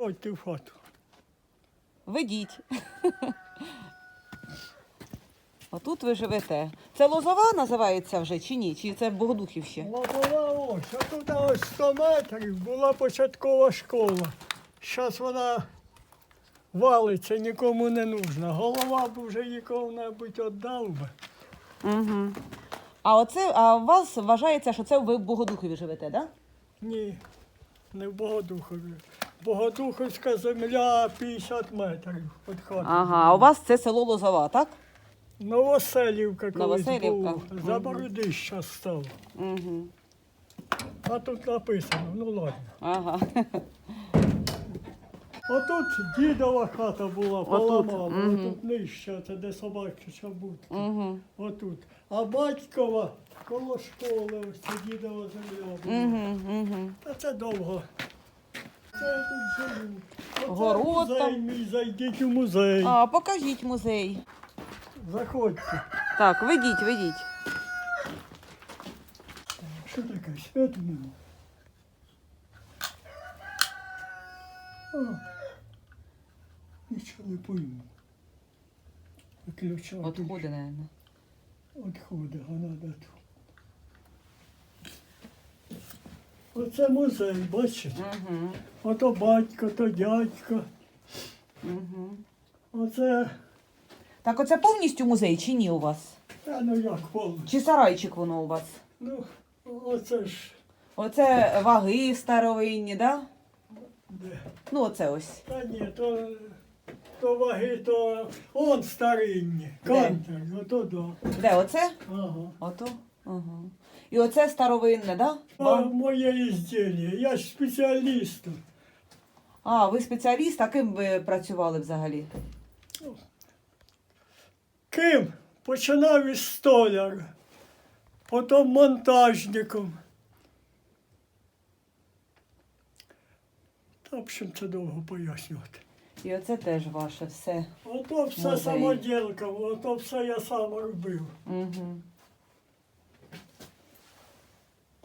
Ходьте в хату. Ведіть. Отут ви живете. Це Лозова називається вже чи ні? Чи це Богодухів ще? Була ось, а тут ось 100 метрів була початкова школа. Зараз вона валиться, нікому не нужна. Голова б вже нікому-небудь віддав би. Угу. А оце, а у вас вважається, що це ви в Богодухові живете, так? Да? Ні, не в Богодухові. Богодуховська земля 50 метрів від хати. Ага, а у вас це село Лозова, так? Новоселівка колись Новоселівка. була. За Бородища стало. Угу. А тут написано, ну ладно. Ага. Отут дідова хата була, поламала, мгм. отут нижче, це де собача будка. Угу. Отут. А батькова коло школи, ось це дідова земля була. Угу. Угу. А це довго. Город музей там. мій, зайдіть у музей. А, покажіть музей. Заходьте. Так, ведіть, ведіть. Що таке? Свято нема. А, нічого не пойму. Виключати. Отходи, наверное. Отходи, а надо тут. Оце музей, бачите? Угу. Ото батько, то дядько. Угу. Оце, Так, оце повністю музей чи ні у вас? а ну як повно. Чи сарайчик воно у вас? Ну, оце ж Оце ваги старовинні, да? де. Ну, оце ось. Та ні, то, то ваги, то он старинні. Кантер, ото да. Де оце? Ага. Ото. Ага. І оце старовинне, да? А моє ізділля, я ж спеціаліст. А, ви спеціаліст, а ким ви працювали взагалі? Ким? Починав із столяра, потім монтажником. Та, в общем, це довго пояснювати. І оце теж ваше все. Ото все Музей. самоділка, ото все я сам робив. Угу.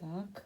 Так.